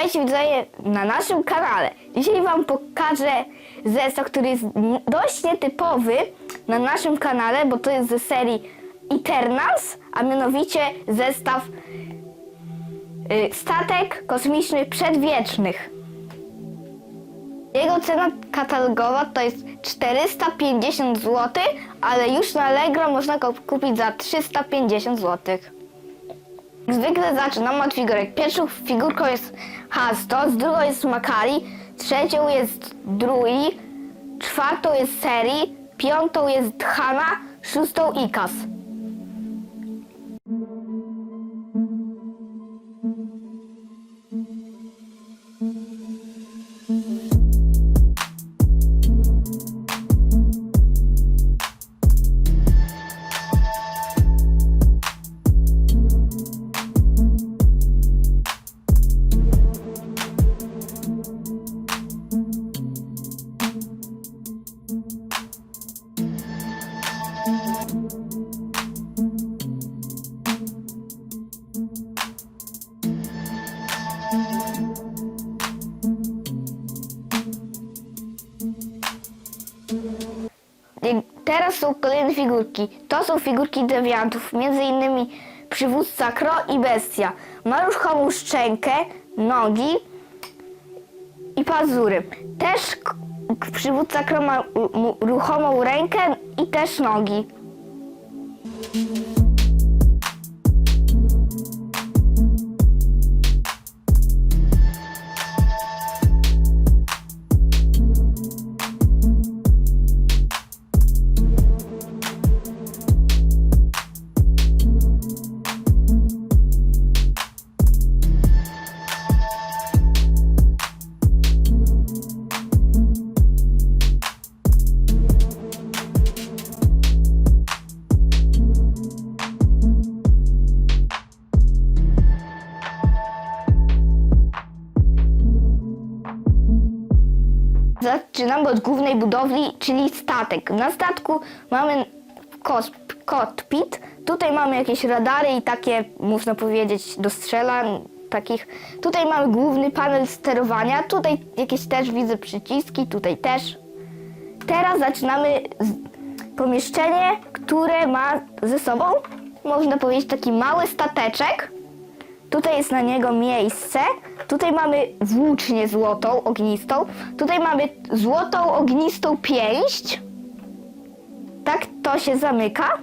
Witajcie widzowie na naszym kanale. Dzisiaj Wam pokażę zestaw, który jest dość nietypowy na naszym kanale, bo to jest ze serii Eternals, a mianowicie zestaw y, statek kosmicznych przedwiecznych. Jego cena katalogowa to jest 450 zł, ale już na Allegro można go kupić za 350 zł. Zwykle zaczynam od figurek. Pierwszą figurką jest Hastos, drugą jest Makari, trzecią jest Drui, czwartą jest Seri, piątą jest Hana, szóstą Ikas. Teraz są kolejne figurki. To są figurki dewiantów, między innymi przywódca Kro i Bestia. Ma ruchomą szczękę, nogi i pazury. Też przywódca Kro ma ruchomą rękę i też nogi. Zaczynamy od głównej budowli, czyli statek. Na statku mamy kokpit. Tutaj mamy jakieś radary i takie, można powiedzieć, do strzelań takich. Tutaj mamy główny panel sterowania. Tutaj jakieś też widzę przyciski, tutaj też. Teraz zaczynamy pomieszczenie, które ma ze sobą, można powiedzieć, taki mały stateczek. Tutaj jest na niego miejsce. Tutaj mamy włócznię złotą, ognistą. Tutaj mamy złotą, ognistą pięść. Tak to się zamyka.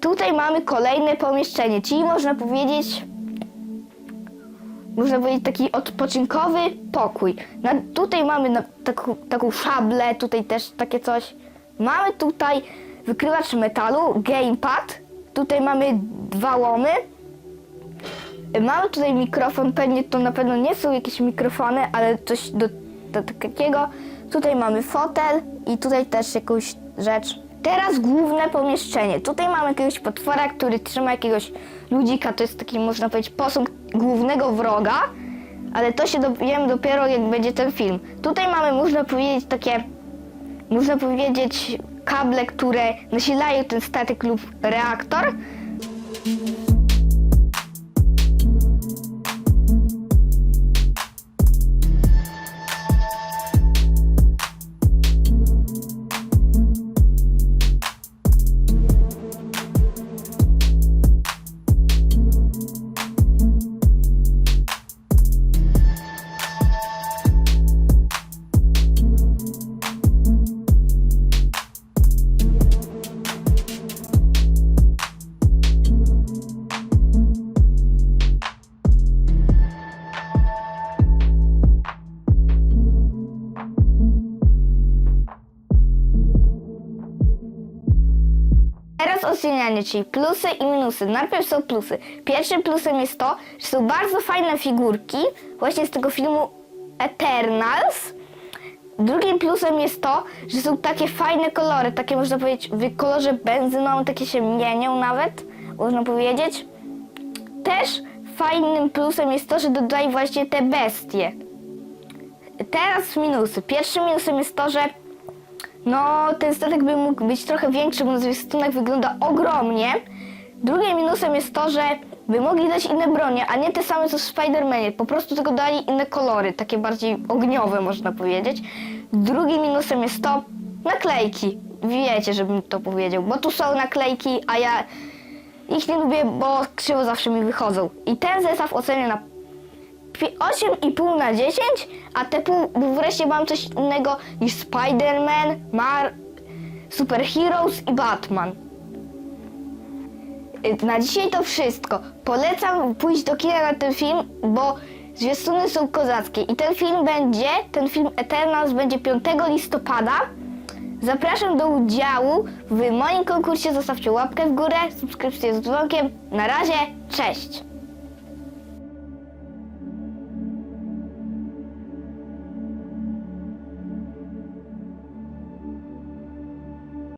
Tutaj mamy kolejne pomieszczenie, czyli można powiedzieć, można powiedzieć taki odpoczynkowy pokój. Na, tutaj mamy na, taką, taką szablę, tutaj też takie coś. Mamy tutaj wykrywacz metalu, gamepad. Tutaj mamy dwa łomy. Mamy tutaj mikrofon, pewnie to na pewno nie są jakieś mikrofony, ale coś do, do takiego. Tutaj mamy fotel i tutaj też jakąś rzecz. Teraz główne pomieszczenie. Tutaj mamy jakiegoś potwora, który trzyma jakiegoś ludzika. To jest taki, można powiedzieć, posąg głównego wroga, ale to się dowiemy dopiero, jak będzie ten film. Tutaj mamy, można powiedzieć, takie, można powiedzieć, kable, które nasilają ten statek lub reaktor. Ocenianie, czyli plusy i minusy. Najpierw są plusy. Pierwszym plusem jest to, że są bardzo fajne figurki, właśnie z tego filmu Eternals. Drugim plusem jest to, że są takie fajne kolory, takie można powiedzieć w kolorze benzynowym, takie się mienią nawet, można powiedzieć. Też fajnym plusem jest to, że dodaje właśnie te bestie. Teraz minusy. Pierwszym minusem jest to, że no, ten statek by mógł być trochę większy, bo na zwiastunach wygląda ogromnie. Drugim minusem jest to, że by mogli dać inne bronie, a nie te same co w Spider-Manie. Po prostu tylko dali inne kolory, takie bardziej ogniowe można powiedzieć. Drugim minusem jest to naklejki. Wiecie, żebym to powiedział, bo tu są naklejki, a ja ich nie lubię, bo krzywo zawsze mi wychodzą. I ten zestaw ocenię na 8,5 na 10, a te pół, bo wreszcie mam coś innego niż Spider-Man, Mar, Super Heroes i Batman. Y, Na dzisiaj to wszystko. Polecam pójść do kina na ten film, bo zwiastuny są kozackie. I ten film będzie, ten film Eternals będzie 5 listopada. Zapraszam do udziału w moim konkursie. Zostawcie łapkę w górę, subskrypcję z dzwonkiem. Na razie, cześć!